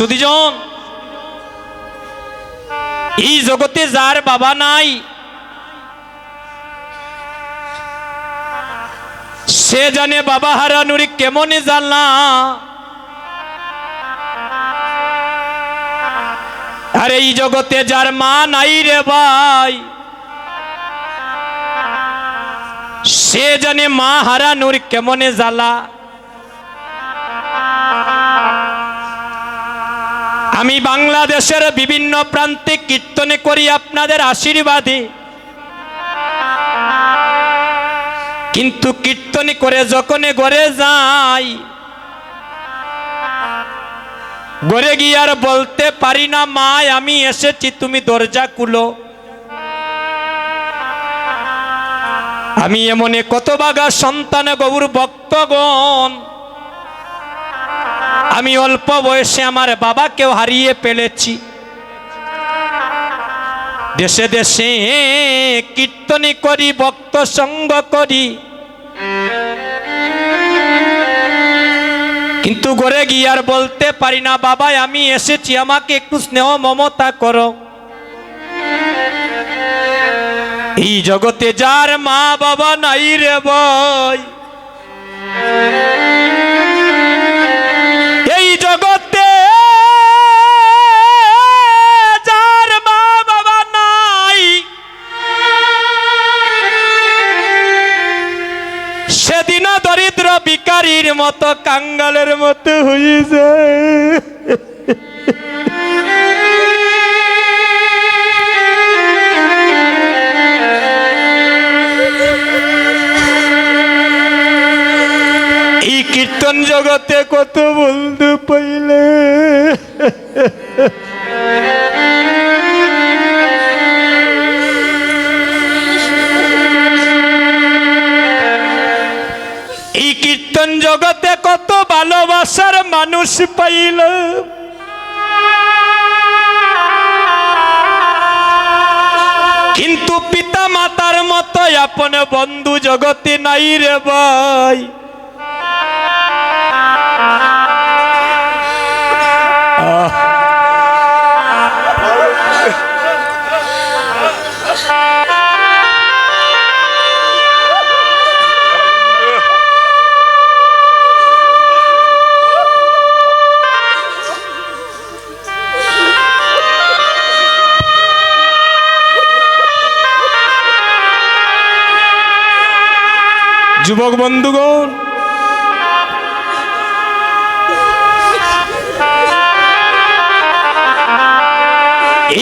সুদিজন, এই জগতে যার বাবা নাই, সে জানে বাবা হারানুরি কেমন জানলা। আর এই জগতে যার মা নাই রে ভাই, সে জানে মা হারানুর কেমনে জ্বালা আমি বাংলাদেশের বিভিন্ন প্রান্তে কীর্তনে করি আপনাদের আশীর্বাদে। কিন্তু কীর্তনে করে যখন গড়ে যাই গড়ে গিয়ে আর বলতে পারি না মায় আমি এসেছি, তুমি দরজা কুলো আমি এমনে কত বাগা সন্তান গৌর ভক্তগণ আমি অল্প বয়সে আমার বাবাকেও হারিয়ে ফেলেছি। দেশে দেশে কীর্তনী করি, ভক্ত সঙ্গ করি। কিন্তু ঘরে গিয়ে আর বলতে পারি না বাবা আমি এসেছি, আমাকে একটু স্নেহ, মমতা করো। এই জগতে যার মা বাবা নাই রে বই। সেদিন দরিদ্র ভিকারির মতো কাঙ্গালের মতো হয়ে এই কীর্তন জগতে কত বন্ধু পাইলে। মানুষ পাইল কিন্তু পিতা মাতার মতো আপন বন্ধু জগতে নাই রে ভাই যুবক বন্ধুগণ,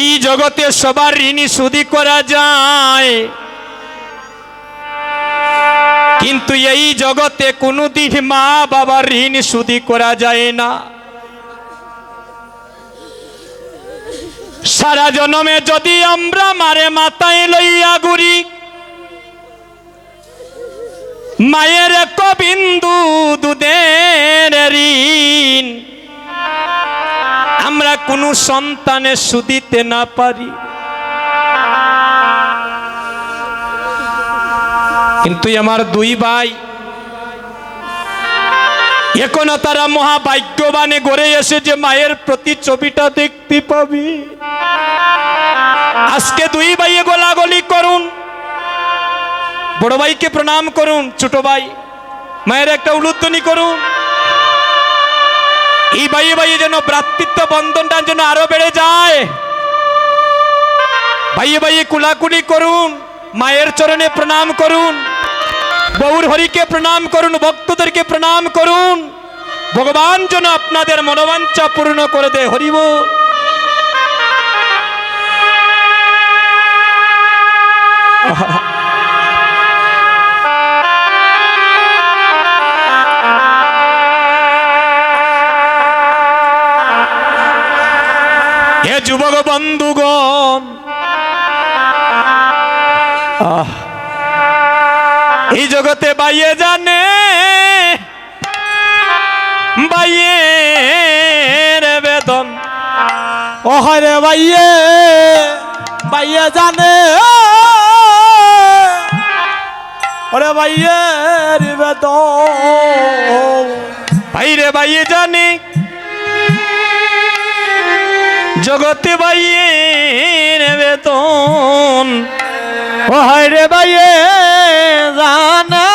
এই জগতে সবার ঋণী সুদি করা যায়। কিন্তু এই জগতে কোনোদিন মা বাবার ঋণ সুদি করা যায় না। সারা জনমে যদি আমরা মারে মাথায় লইয়া ঘুরি মায়ের এক বিন্দু দুধের ঋণ। আমরা কোনো সন্তানে সুদিতে না পারি। কিন্তু আমার দুই ভাই, এখনও তারা মহাভাগ্যবানে গড়ে এসে যে মায়ের প্রতি ছবিটা দেখতে পাবি। আজকে দুই ভাইয়ে গোলাগলি করুন। বড় ভাইকে প্রণাম করুন ছোট ভাই। মায়ের একটা উলুধ্বনি করুন। এই ভাইয়ে ভাইয়ে যেন ভ্রাতৃত্ব বন্ধনটা যেন আরও বেড়ে যায়। ভাইয়ে ভাইয়ে কুলাকুলি করুন মায়ের চরণে প্রণাম করুন। বৌর হরিকে প্রণাম করুন ভক্তদেরকে প্রণাম করুন। ভগবান যেন আপনাদের মনোবাঞ্ছা পূর্ণ করে দেয় হরিব যুবক বন্ধুগণ। এই জগতে বাইয়ে জানে বাইয়ের বেদন। ওহরে বাইয়ে বাইয়ে জানে ওরে বাইয়ে বেদন। ভাইরে বাইয়ে জানে জগতে বাইয়ের বেতন। ও হায় রে বাইয়ে, জানে।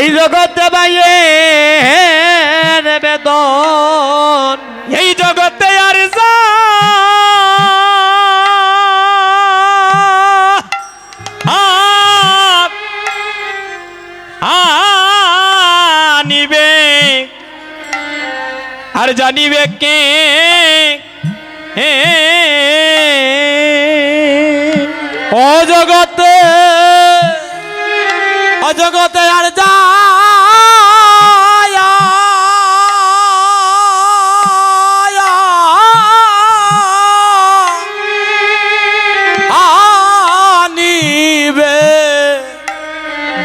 এই জগতে বাইয়ে রে বেদন এই জগতে আর যা। আনিবে আর জানিবে কে? ও জগতে ও জগতে আর যা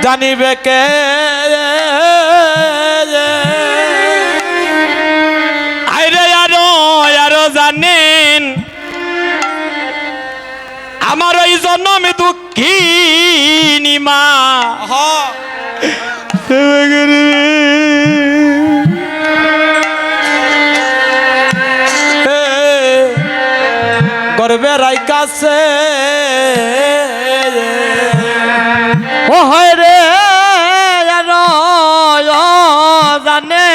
জানিবে কে? দুঃখিনী মা গর্বে রাইকাছে। ও হয় রে জানে।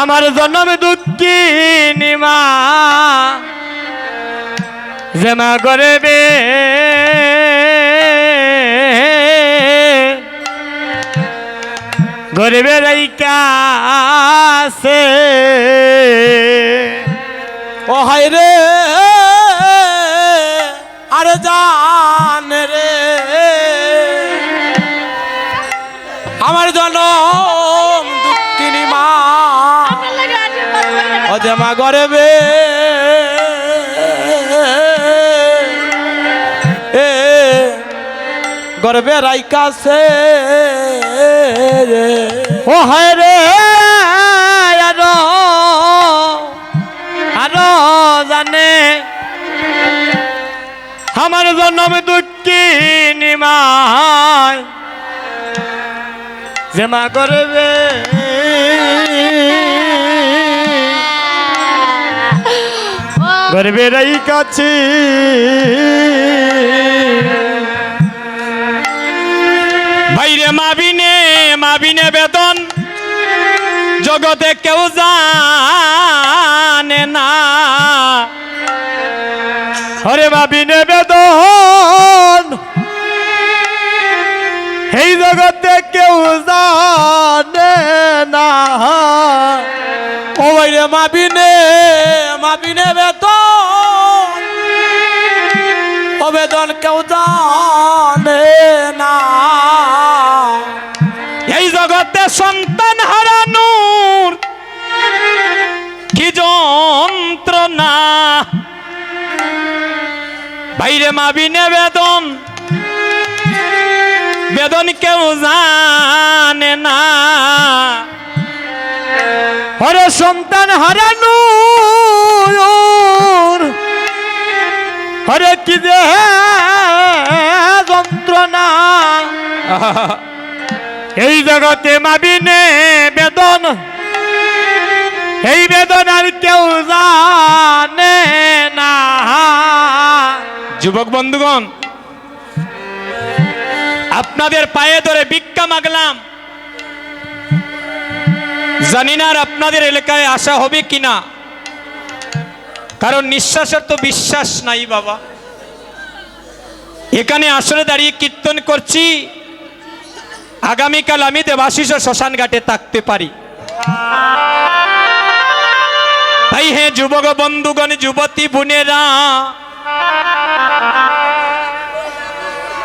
আমার জন্ম দুঃখী নিমা। জমা করবে গরিবে রাইকাছে ও হাই রে আরে জান রে। আমার জনম দুঃখিনী মা। ও জমা গরবে। এ গর্বে রাইকাছে ও হায় রে, আরও আরও জানে। আমার জন্ম দুঃখী নিমায় জমা করবে। গর্বে রাইকাছে ভাইরে মাবিনে মাবিনে বেতন। জগতে কেউ জানে না। হরে ভাবিনে বেদন এই জগতে কেউ জানে না। ও রে মাবিনে মাবিনে বেদন ও বেদন কেউ জানে না। এই জগতে সন্তান হারানোর কি যন্ত্রণা? বাইরে মাবিনে বেদন। বেদন কেউ জানে না। হরে সন্তান হারানো হরে কি যে যন্ত্রণা? এই জগতে মাবিনে বেদন। এই বেদনার কেউ জানে না। যুবক বন্ধুগণ, আপনাদের পায়ে ধরে ভিক্ষা মাগলাম। জানি না আর আপনাদের এলাকায় আসা হবে কিনা। কারণ নিঃশ্বাসের তো বিশ্বাস নাই বাবা। এখানে আসলে দাঁড়িয়ে কীর্তন করছি। আগামীকাল আমি দেবাশিস শ্মশান ঘাটে থাকতে পারি। তাই হে যুবক বন্ধুগণ, যুবতী বোনেরা,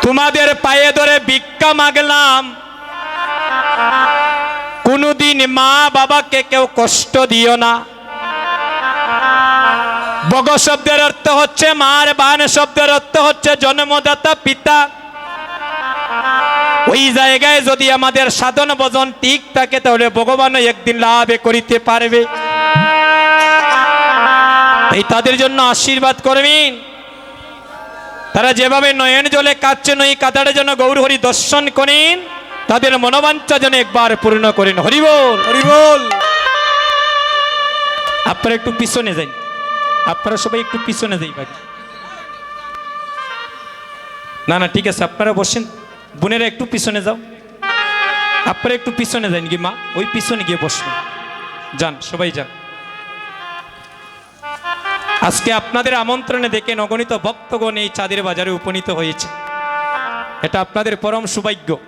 তোমাদের পায়ে ধরে ভিক্ষা মাগলাম। কোনদিন মা বাবাকে কেউ কষ্ট দিও না। বগ শব্দের অর্থ হচ্ছে মার বান শব্দের অর্থ হচ্ছে জন্মদাতা পিতা। ওই জায়গায় যদি আমাদের সাধন ভজন ঠিক থাকে তাহলে ভগবান একদিন লাভ করিতে পারবে। এই তাদের জন্য আশীর্বাদ করবেন। তারা যেভাবে নয়ন জলে কাঁদছেন ওই কাতারের জন্য গৌরহরি দর্শন করেন তাদের মনোবাঞ্ছা যেন একবার পূর্ণ করেন। হরিবল হরি বল। আপনারা একটু পিছনে যাই। আপনারা সবাই একটু পিছনে যাই না না ঠিক আছে আপনারা বসেন। বোনেরা একটু পিছনে যাও। আপনারা একটু পিছনে যান কি মা। ওই পিছনে গিয়ে বসবেন। যান, সবাই যান। আজকে আপনাদের আমন্ত্রণে দেখে নগণিত ভক্তগণ এই চাঁদের বাজারে উপনীত হয়েছে। এটা আপনাদের পরম সৌভাগ্য।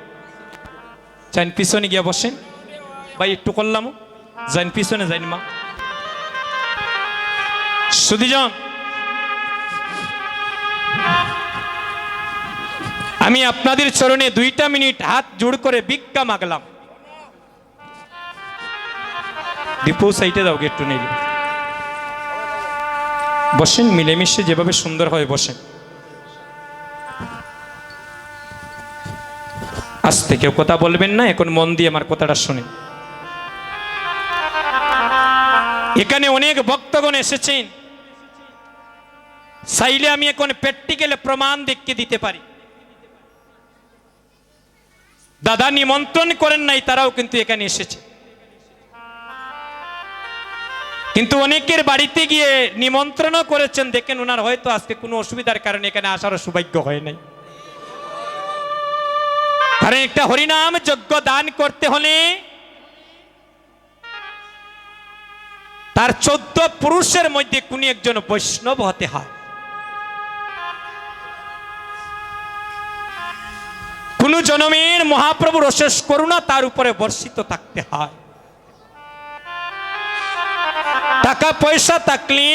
যান, পিছনে গিয়ে বসেন। ভাই, একটু করলাম। যান, পিছনে যান মা। সুদীজন আমি আপনাদের চরণে দুইটা মিনিট হাত জোড় করে ভিক্ষা মাগলাম। দীপু সাইটে দাও একটু নেই বসেন, মিলেমিশে যেভাবে সুন্দর হয় বসেন। আজ থেকে কথা বলবেন না, এখন মন দিয়ে আমার কথাটা শুনে এখানে অনেক ভক্তগণ এসেছেন। চাইলে আমি এখন প্র্যাকটিক্যালে প্রমাণ দেখতে দিতে পারি। দাদা নিমন্ত্রণ করেন নাই, তারাও কিন্তু এখানে এসেছে। কিন্তু অনেকের বাড়িতে গিয়ে নিমন্ত্রণও করেছেন, দেখেন ওনার হয়তো আজকে কোনো অসুবিধার কারণে এখানে আসার সৌভাগ্য হয় নাই। কারণ একটা হরিনাম যজ্ঞ দান করতে হলে তার চোদ্দ পুরুষের মধ্যে কোন একজন বৈষ্ণব হতে হয়। কোন জনমের মহাপ্রভুর অশেষ করুণা তার উপরে বর্ষিত থাকতে হয়। টাকা পয়সা থাকলে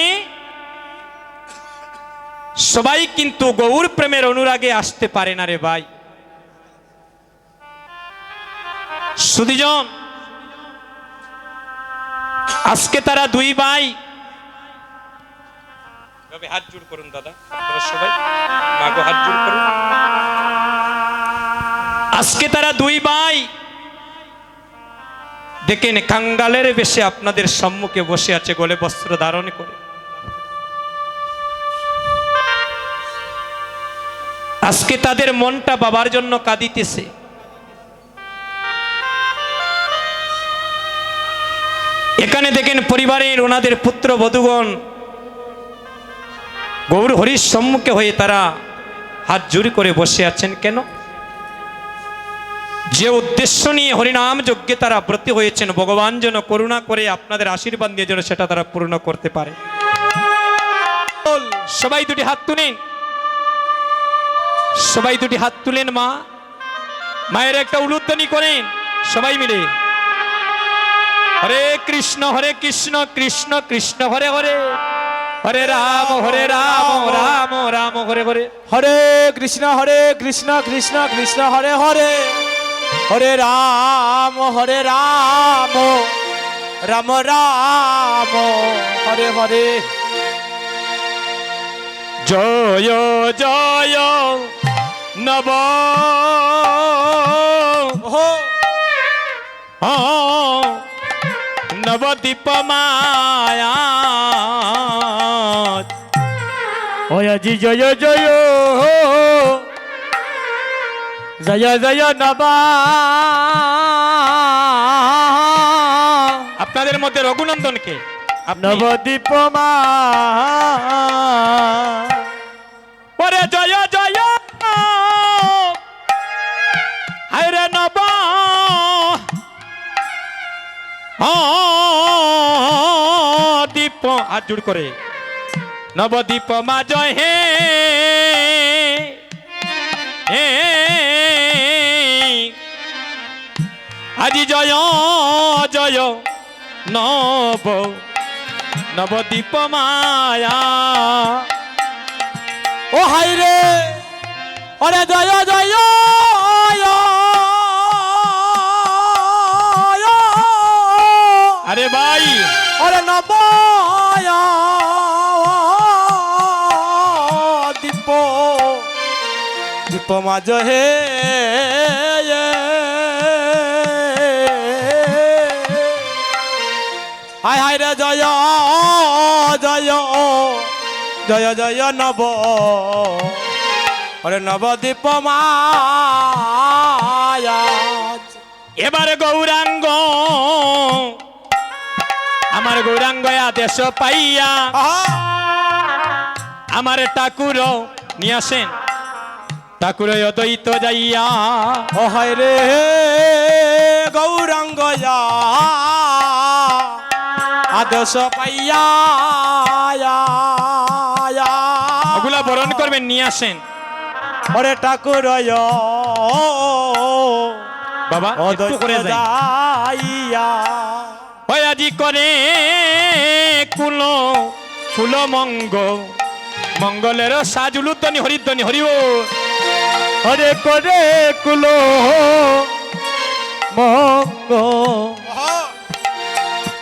সবাই কিন্তু গৌর প্রেমের অনুরাগে আসতে পারে না রে ভাই। সুদীজন আজকে তারা দুই ভাই। হাত জোড় করুন দাদা সবাই। মাগো হাত জোড় করুন। আজকে তারা দুই ভাই। দেখেন, কাঙ্গালের বেশে আপনাদের সম্মুখে বসে আছে গলে বস্ত্র ধারণ করে। আজকে তাদের মনটা বাবার জন্য কাঁদিতেছে। এখানে দেখেন, পরিবারের ওনাদের পুত্র বধুগণ গৌর হরির সম্মুখে হয়ে তারা হাত জুড়ি করে বসে আছেন। কেন? যে উদ্দেশ্য নিয়ে হরিনাম যজ্ঞে তারা ব্রতী হয়েছেন, ভগবান যেন করুণা করে আপনাদের আশীর্বাদ দিয়ে যেন সেটা তারা পূর্ণ করতে পারে। সবাই দুটি হাত তুলেন। সবাই দুটি হাত তুলেন, মা। মায়ের একটা উলুধ্বনি করেন। সবাই মিলে। হরে কৃষ্ণ হরে কৃষ্ণ কৃষ্ণ কৃষ্ণ, হরে হরে। হরে রাম হরে রাম রাম রাম, হরে হরে। হরে কৃষ্ণ হরে কৃষ্ণ কৃষ্ণ কৃষ্ণ, হরে হরে। হরে রাম হরে রাম রাম রাম, হরে হরে। জয় জয় নব হো। নবদ্বীপ মায়া। ওয়াজি জয় জয়। জয় জয় নবা আপনাদের মধ্যে রঘুনন্দনকে নবদ্বীপ মা। ওরে জয় জয়। হায়রে নব দীপ হাত জোড় করে। নবদ্বীপ মা জয় হে। হে। জয় নব, নবদ্বীপ মায়া। ও হাই রে ওরে জয় জয় আরে ভাই। ওরে নব, দীপ দীপ মাঝ হে হাই হাই রে জয় জয় জয় জয় নব। ওরে নবদ্বীপ মায়া। এবারে গৌরাঙ্গ আমার গৌরাঙ্গ আদেশ পাইয়া আমার ঠাকুর নিয়ে আসেন। ঠাকুর অদ্বৈত যাইয়া ও হায় রে গৌরাঙ্গ যা আদেশ পাইয়া ইয়া, ইয়া। ওগুলা বরণ করবেন নিয়ে আসেন। ওরে ঠাকুর বাবা একটু করে যাই। যাইয়া। আজি করে কুল ফুল মঙ্গ। মঙ্গলের সাজুলুতনি হরিদ্বনি হরিব হরে করে কুলো মঙ্গ।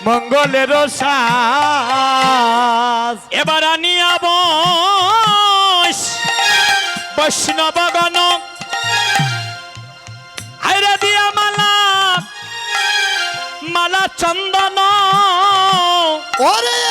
মঙ্গলের সাজ। এবার আনিয়া বস বৈষ্ণবগণ আইরা দিয়া মালা। মালা চন্দন। ওরে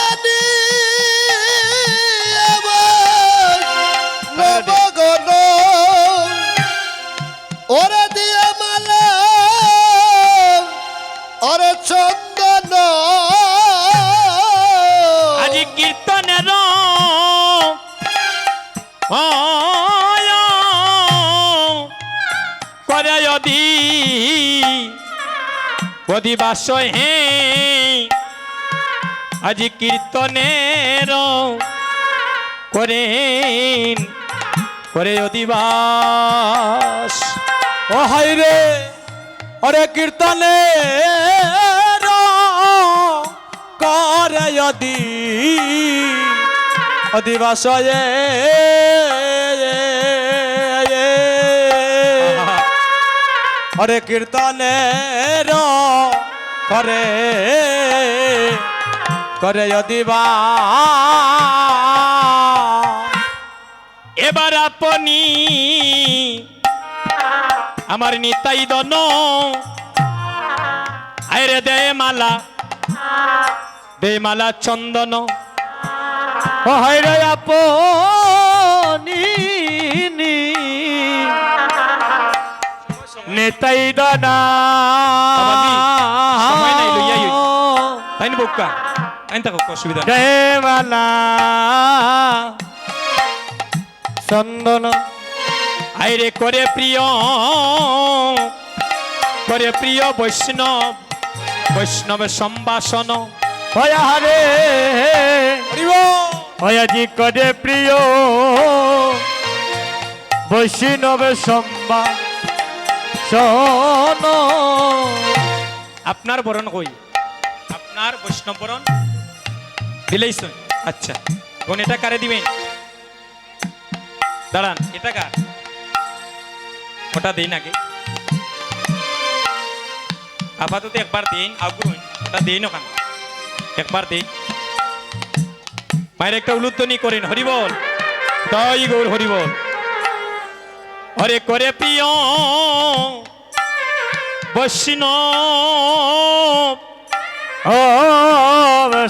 অধিবাস হে। আজি কীর্তনের করেন করে অধিবাস। ও হাই রে হরে কীর্তনে করে অধিবাস হরে কীর্তনে করে করে অধিবাস এবার আপনি আমার নিতাই দন। আরে দে মালা দে মালা চন্দন। ও হাই রে আপনি। দানা। তাই না বোকা আইন থাকো অসুবিধা। জয়মালা চন্দন আইরে করে প্রিয় করে প্রিয় বৈষ্ণব বৈষ্ণব সম্ভাষণ হয়া হরে হয়াজি করে প্রিয় বৈষ্ণব সম্বা আপনার বরণ কই? আপনার বৈষ্ণব বরণ? দিলেইছেন আচ্ছা বোন, এটা কারে দিবেন? দাঁড়ান, এটা কার? ওটা দিন আগে। আপাতত একবার দিন আগুন ওটা দিন ওখানে। একবার দিন। মায়ের একটা উলুদ্ধনি করেন হরিবল তাই গৌর হরিবল হরে করে প্রিয় বৈষ্ণব। ও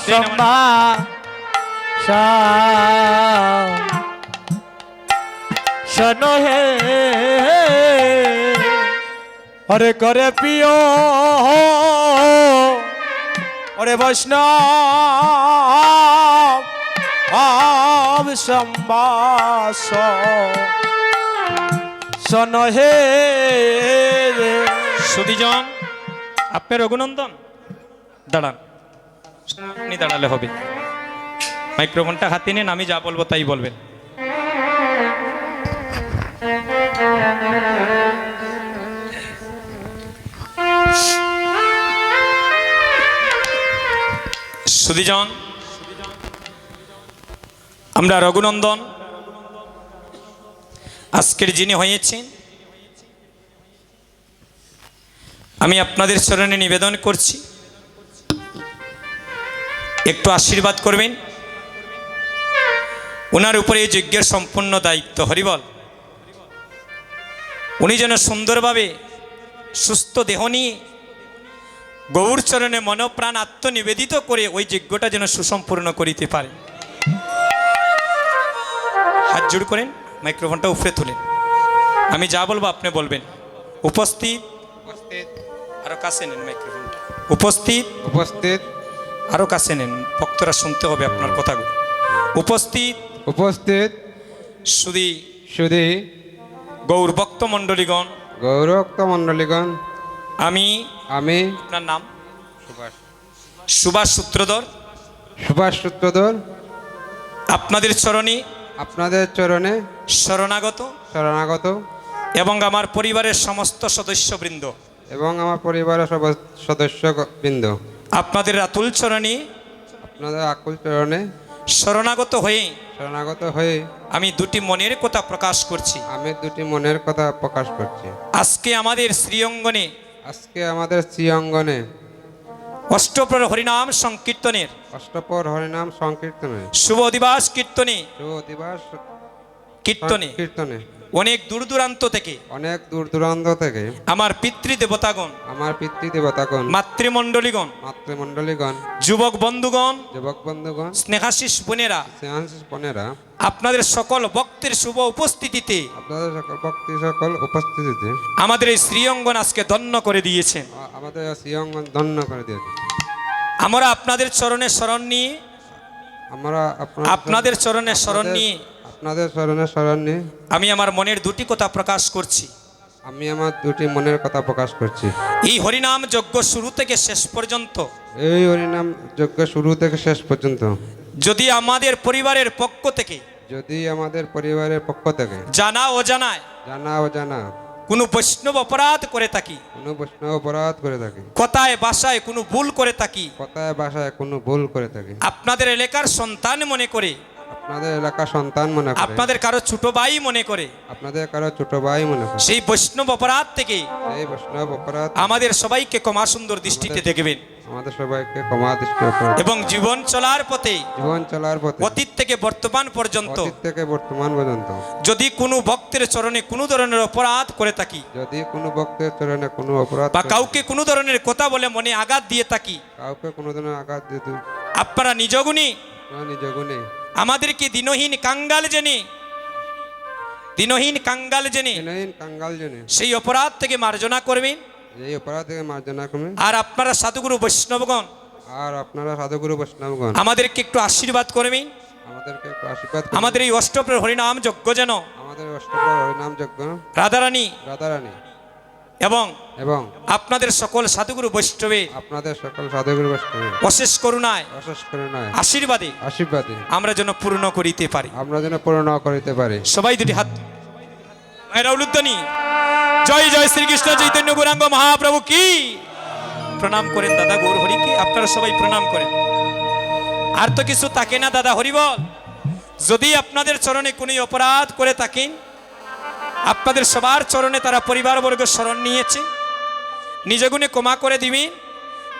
সম্বা শন হে হরে করে প্রিয়। হরে বৈষ্ণব সম্বাস। শন হে সুদীজন আপনার রঘুনন্দন দাঁড়ান। আপনি দাঁড়ালে হবে। মাইক্রোফোনটা হাতে নিন, আমি যা বলব তাই বলবেন। সুদীজন, আমরা রঘুনন্দন। আজকের যিনি হয়েছেন, আমি আপনাদের চরণে নিবেদন করছি। একটু আশীর্বাদ করবেন। ওনার উপরে এই যজ্ঞের সম্পূর্ণ দায়িত্ব, হরিবল। উনি যেন সুন্দরভাবে সুস্থ দেহ নিয়ে গৌর চরণে মনপ্রাণ আত্মনিবেদিত করে ওই যজ্ঞটা যেন সুসম্পূর্ণ করিতে পারে। হাত জোড় করেন। মাইক্রোফোনটা উপরে তুলেন আমি যা বলব আপনি বলবেন। উপস্থিত। আর আরও কাছে নেন মাইক্রোফোনটা উপস্থিত। উপস্থিত। আরও কাছে নেন। ভক্তরা শুনতে হবে আপনার কথাগুলো। উপস্থিত। উপস্থিত। শুধু সুধী। গৌর ভক্ত মণ্ডলীগণ। গৌরক্ত মণ্ডলীগণ। আমি। আমি। আপনার নাম? সুভাষ। সুভাষ সূত্রধর। সুভাষ সূত্রধর। আপনাদের চরণে আপনাদের চরণে শরণাগত। শরণাগত। এবং আমার পরিবারের সমস্ত সদস্যবৃন্দ। এবং আমার পরিবারের সব সদস্যবৃন্দ। আপনাদের আতুল চরণে আপনাদের আকুল চরণে শরণাগত হয়ে শরণাগত হয়ে আমি দুটি মনের কথা প্রকাশ করছি। আমি দুটি মনের কথা প্রকাশ করছি। আজকে আমাদের শ্রীঅঙ্গনে আজকে আমাদের শ্রী অঙ্গনে অষ্টপ্রহর হরিনাম সংকীর্তনের। অষ্টপ্রহর হরিনাম সংকীর্তনে শুভ দিবাস কীর্তনে। শুভ দিবস কীর্তনে। কীর্তনে অনেক দূর দূরান্ত থেকে। অনেক দূর দূরান্ত থেকে আমার পিতৃদেবতাগণ আমার পিতৃদেবতাগণ মাতৃমণ্ডলীগণ মাতৃমণ্ডলীগণ যুবক বন্ধুগণ যুবক বন্ধুগণ স্নেহাশিস বোনেরা স্নেহাশিস বোনেরা আপনাদের সকল ভক্তের শুভ উপস্থিতিতে আপনাদের সকল ভক্তি সকল উপস্থিতিতে আমাদের এই শ্রীঅঙ্গন আজকে ধন্য করে দিয়েছেন। আমাদের শ্রীঅঙ্গ ধন্য করে দিয়েছে আমরা আপনাদের চরণে শরণ নিয়ে আমরা আপনাদের চরণে শরণ নিয়ে আপনাদের স্মরণে স্মরণ আমি আমার মনের দুটি কথা প্রকাশ করছি। আমি আমার দুটি মনের কথা প্রকাশ করছি। এই হরিনাম যজ্ঞ শুরু থেকে শেষ পর্যন্ত। এই হরিনাম যজ্ঞ শুরু থেকে শেষ পর্যন্ত। যদি আমাদের পরিবারের পক্ষ থেকে যদি আমাদের পরিবারের পক্ষ থেকে জানা অজানায় জানা ও জানা কোনো বৈষ্ণব অপরাধ করে থাকি কোনো বৈষ্ণব অপরাধ করে থাকি কথায় বাসায় কোনো ভুল করে থাকি কথায় ভাষায় কোনো ভুল করে থাকি আপনাদের এলাকার সন্তান মনে করে আপনাদের এলাকা সন্তান মনে করে। আপনাদের কারও ছোট ভাই মনে করে। আপনাদের কারও ছোট ভাই মনে করে। সেই বৈষ্ণব অপরাধ থেকে সেই বৈষ্ণব অপরাধ। আমাদের সবাইকে ক্ষমা সুন্দর দৃষ্টিতে দেখবেন। আমাদের সবাইকে ক্ষমা দৃষ্টি এবং জীবন চলার পথে জীবন চলার পথে। অতীত থেকে বর্তমান পর্যন্ত। অতীত থেকে বর্তমান পর্যন্ত। যদি কোনো ভক্তের চরণে কোনো ধরনের অপরাধ করে থাকি যদি কোনো ভক্তের চরণে কোনো অপরাধ বা কাউকে কোনো ধরনের কথা বলে মনে আঘাত দিয়ে থাকি কাউকে কোনো ধরনের আঘাত দিয়ে আপনারা নিজগুণী নিজ গুণে। আমাদেরকে দিনহীন কাঙ্গাল জেনে দিনহীন কাঙ্গাল জেনে কাঙ্গাল জেনে। সেই অপরাধ থেকে মার্জনা করবেন। এই অপরাধ থেকে মার্জনা করবে আর আপনারা সাধুগুরু বৈষ্ণবগণ আর আপনারা সাধুগুরু বৈষ্ণবগণ আমাদেরকে একটু আশীর্বাদ করবেন। আমাদেরকে একটু আশীর্বাদ আমাদের এই অষ্টপ্রের হরিনাম যজ্ঞ যেন। আমাদের অষ্টপর হরিনাম যজ্ঞ। রাধারানী রাধারানী। এবং এবং আপনাদের সকল সাধুগুরু বৈষ্ণবে আপনাদের সকল সাধুগুরু বৈষ্ণব অশেষ করুণায় অশেষ করে নয় আশীর্বাদে আশীর্বাদে আমরা যেন পূর্ণ করিতে পারি। আমরা যেন পূর্ণ করিতে পারি। সবাই দুটি হাত। মায়েরা উলুদ্দানি জয় জয় শ্রীকৃষ্ণ চৈতন্য গৌরাঙ্গ মহাপ্রভু কি? প্রণাম করেন দাদা গৌর হরিকে আপনারা সবাই প্রণাম করেন। আর তো কিছু থাকে না দাদা হরি বল। যদি আপনাদের চরণে কোনো অপরাধ করে থাকেন আপনাদের সবার চরণে তারা পরিবারবর্গ স্মরণ নিয়েছে। নিজ গুণে ক্ষমা করে দিবেন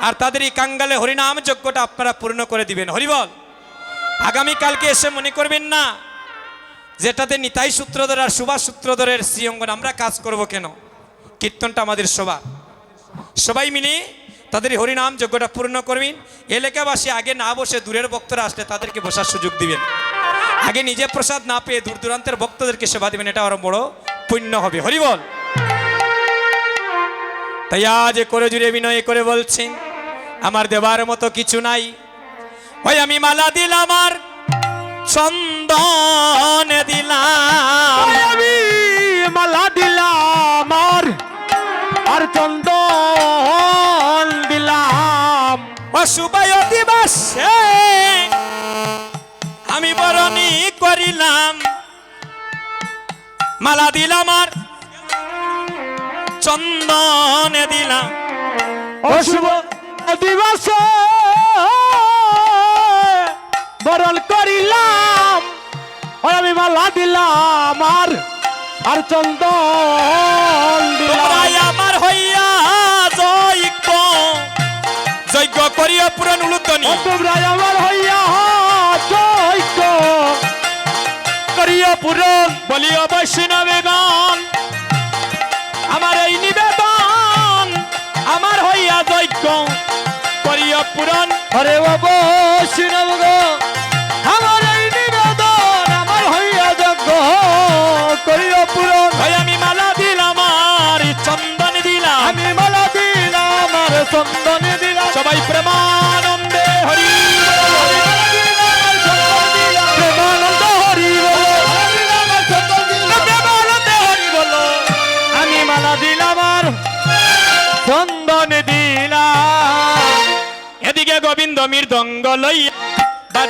আর তাদের এই কাঙ্গালে হরিনাম যজ্ঞটা আপনারা পূর্ণ করে দিবেন। হরিবল আগামীকালকে এসে মনে করবেন না, যেটাতে নিতাই সূত্রধর আর সুভাষ সূত্রধরের শ্রীঅঙ্গন আমরা কাজ করব কেন? কীর্তনটা আমাদের সবার। সবাই মিলে তাদের হরিনাম যজ্ঞটা পূর্ণ করবেন। এলাকাবাসী আগে না বসে দূরের বক্তরা আসলে তাদেরকে বসার সুযোগ দিবেন। আগে নিজে প্রসাদ না পেয়ে দূর দূরান্তের ভক্তদেরকে সেবা দিবেন, এটা আরও বড় পুণ্য হবে। হরিবল তাই আজ করে জুড়ে বিনয় করে বলছেন, আমার দেবার মতো কিছু নাই। ওই আমি মালা দিলাম আমার চন্দন মালা দিলাম আর চন্দন দিলাম অশুভ দিবস বরণ করিলাম। আমি মালা দিলাম আর আর চন্দন আমার হইয়া যজ্ঞ। যজ্ঞ করিয়া পুরাণ উলুতনি তোমরা আমার হইয়া জৈক করিয়া পুরন বলিয়া বৈষ্ণবে গান। আমার এই নিবেদন আমার হইয়া যজ্ঞ। করিয়া পুরন হরে বাবা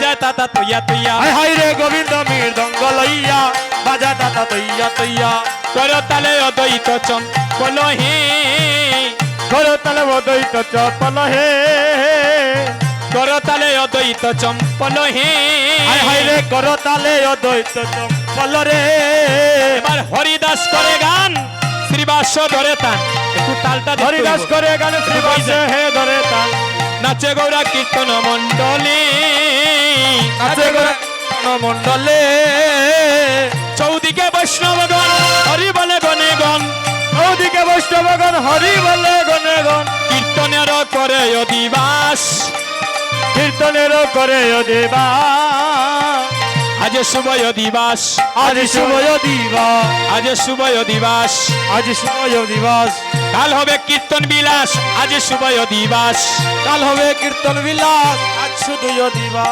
বাজা তাতা তুইয়া তুইয়া হাই হাই রে গোবিন্দ মৃদঙ্গ লইয়া বাজা দাদা তৈয়া তৈয়া। কর তালে অদ্বৈত চম্পল হে। করো তালে বদৈত চপল হে। কর তালে অদ্বৈত চম্পল হে। হাই হাই রে করো তালে অদ্বৈত চপল রে। এবার হরিদাস করে গান শ্রীবাস ধরে তান। একটু তালটা হরিদাস। করে গানে শ্রীবাসে হে ধরে তান। নাচে গৌরা কীর্তন মন্ডলে গোরা মন্ডলে চৌদিকে বৈষ্ণবগণ হরি বলে গণে গণ ওদিকে বৈষ্ণবগণ হরি বলে গনে গণ কীর্তনের করে অধিবাস। কীর্তনের করে দেবা আজ শুভ দিবাস আজ শুভ দিবা আজ শুভ দিবাস আজ শুভ দিবস কাল হবে কীর্তন বিলাস আজ শুভ দিবাস কাল হবে কীর্তন বিলাস আজ শুধু দিবা